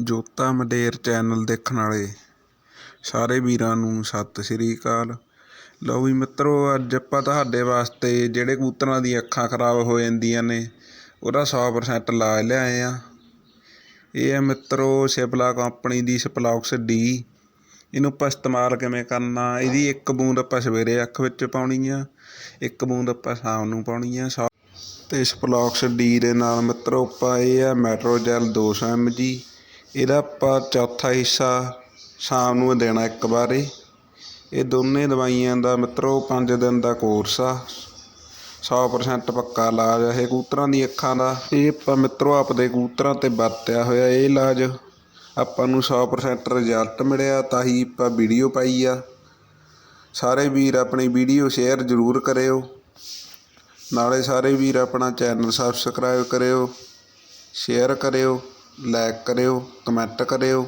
ਜੋਤਾ ਮਡੇਰ channel ਦੇਖਣ ਵਾਲੇ, ਸਾਰੇ ਵੀਰਾਂ ਨੂੰ ਸਤਿ ਸ਼੍ਰੀ ਅਕਾਲ। ਲਓ ਵੀ ਮਿੱਤਰੋ, ਅੱਜ ਆਪਾਂ ਤੁਹਾਡੇ ਵਾਸਤੇ ਜਿਹੜੇ ਕਬੂਤਰਾਂ ਦੀਆਂ ਅੱਖਾਂ ਖਰਾਬ ਹੋ ਜਾਂਦੀਆਂ ਨੇ, ਉਹਦਾ 100% ਇਲਾਜ ਲਿਆਏ ਆ ਇਹ ਹੈ ਮਿੱਤਰੋ, ਸਿਪਲਾ ਕੰਪਨੀ ਦੀ ਸਪਲੌਕਸ ਡੀ ਇਹਨੂੰ ਆਪਾਂ ਇਸਤੇਮਾਲ ਕਿਵੇਂ ਕਰਨਾ? ਇਹਦੀ ਇੱਕ ਬੂੰਦ ਆਪਾਂ ਸਵੇਰੇ ਅੱਖ ਵਿੱਚ ਪਾਉਣੀ ਆ, ਇੱਕ ਬੂੰਦ ਆਪਾਂ ਸ਼ਾਮ ਨੂੰ ਪਾਉਣੀ ਆ। ਸੌ- ਤੇ ਸਪਲੌਕਸ ਡੀ ਦੇ ਨਾਲ ਮਿੱਤਰੋ, ਆਪਾਂ ਇਹ ਹੈ ਮੈਟਰੋਜੈਲ 200 mg ਇਹਦਾ ਆਪਾਂ ਚੌਥਾ ਹਿੱਸਾ ਸ਼ਾਮ ਨੂੰ ਦੇਣਾ ਇੱਕ ਵਾਰੀ। ਇਹ ਦੋਨੇ ਦਵਾਈਆਂ ਦਾ ਮਿੱਤਰੋ ਪੰਜ ਦਿਨ ਦਾ ਕੋਰਸ ਆ। 100% ਪੱਕਾ ਇਲਾਜ ਇਹ ਕਬੂਤਰਾਂ ਦੀ ਅੱਖਾਂ ਦਾ। ਇਹ ਆਪਾਂ ਮਿੱਤਰੋ ਆਪਦੇ ਕਬੂਤਰਾਂ ਤੇ ਵਰਤਿਆ ਹੋਇਆ ਇਹ ਇਲਾਜ। ਆਪਾਂ ਨੂੰ 100% ਰਿਜ਼ਲਟ ਮਿਲਿਆ, ਤਾਂ ਹੀ ਆਪਾਂ ਵੀਡੀਓ ਪਾਈ ਆ। ਸਾਰੇ ਵੀਰ ਆਪਣੀ ਵੀਡੀਓ ਸ਼ੇਅਰ ਜ਼ਰੂਰ ਕਰਿਓ। ਨਾਲੇ ਸਾਰੇ ਵੀਰ ਆਪਣਾ ਚੈਨਲ ਸਬਸਕ੍ਰਾਈਬ ਕਰਿਓ ਸ਼ੇਅਰ ਕਰਿਓ। ਲਾਈਕ ਕਰਿਓ ਕਮੈਂਟ ਕਰਿਓ।